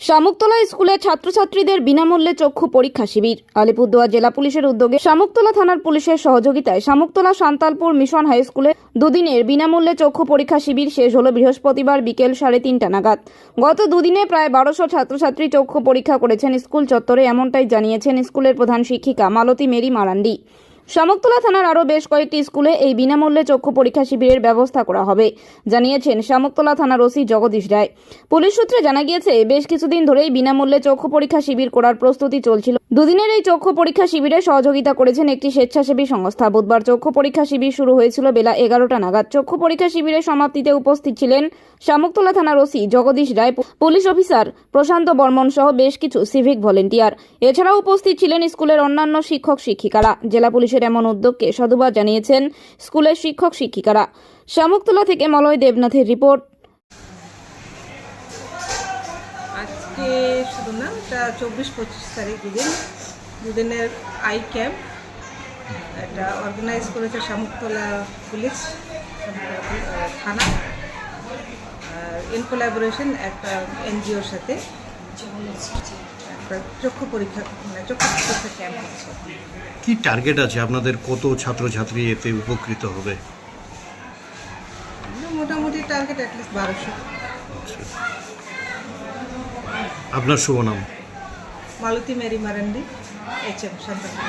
শামুকতলা স্কুলে ছাত্রছাত্রীদের বিনামূল্যে চক্ষু পরীক্ষা শিবির। আলিপুরদুয়ার জেলা পুলিশের উদ্যোগে শামুকতলা থানার পুলিশের সহযোগিতায় শামুকতলা সান্তালপুর মিশন হাই স্কুলে দুদিনের বিনামূল্যে চক্ষু পরীক্ষা শিবির শেষ হলো বৃহস্পতিবার বিকেল সাড়ে তিনটা নাগাদ। গত দুদিনে প্রায় বারোশো ছাত্রছাত্রী চক্ষু পরীক্ষা করেছেন স্কুল চত্বরে, এমনটাই জানিয়েছেন স্কুলের প্রধান শিক্ষিকা মালতী মেরি মারান্ডি। শামুকতলা থানার আরও বেশ কয়েকটি স্কুলে এই বিনামূল্যে চক্ষু পরীক্ষা শিবিরের ব্যবস্থা করা হবে, জানিয়েছেন শামুকতলা থানার ওসি জগদীশ রায়। পুলিশ সূত্রে জানা গিয়েছে, বেশ কিছুদিন ধরেই বিনামূল্যে চক্ষু পরীক্ষা শিবির করার প্রস্তুতি চলছিল। দুদিনের এই চক্ষু পরীক্ষা শিবিরে সহযোগিতা করেছেন একটি স্বেচ্ছাসেবী সংস্থা। বুধবার চক্ষু পরীক্ষা শিবির শুরু হয়েছিল বেলা এগারোটা নাগাদ। চক্ষু পরীক্ষা শিবিরের সমাপ্তিতে উপস্থিত ছিলেন শামুকতলা থানার OC Jagadish Roy, police officer Prashanta Barman সহ বেশ কিছু সিভিক ভলেন্টিয়ার। এছাড়াও উপস্থিত ছিলেন স্কুলের অন্যান্য শিক্ষক শিক্ষিকারা জেলা পুলিশের এমন উদ্যোগকে সাধুবাদ জানিয়েছেন স্কুলের শিক্ষক শিক্ষিকারা। শামুকতলা থেকে মলয় দেবনাথের রিপোর্ট। আজকে শুধু না, এটা চব্বিশ পঁচিশ তারিখ দুদিন, দুদিনের আই ক্যাম্প, এটা অর্গানাইজ করেছে শামুকতলা পুলিশ, থানা ইন একটা এনজিওর সাথে। চক্ষু পরীক্ষা মানে চক্ষু পরীক্ষা ক্যাম্প হচ্ছে। কি টার্গেট আছে? আপনাদের কত ছাত্রছাত্রী এতে উপকৃত হবে? মোটামুটি টার্গেট অ্যাটলিস্ট বারোশো। আপনার শুভ নাম? Malati Mary Marandi H M Shantapur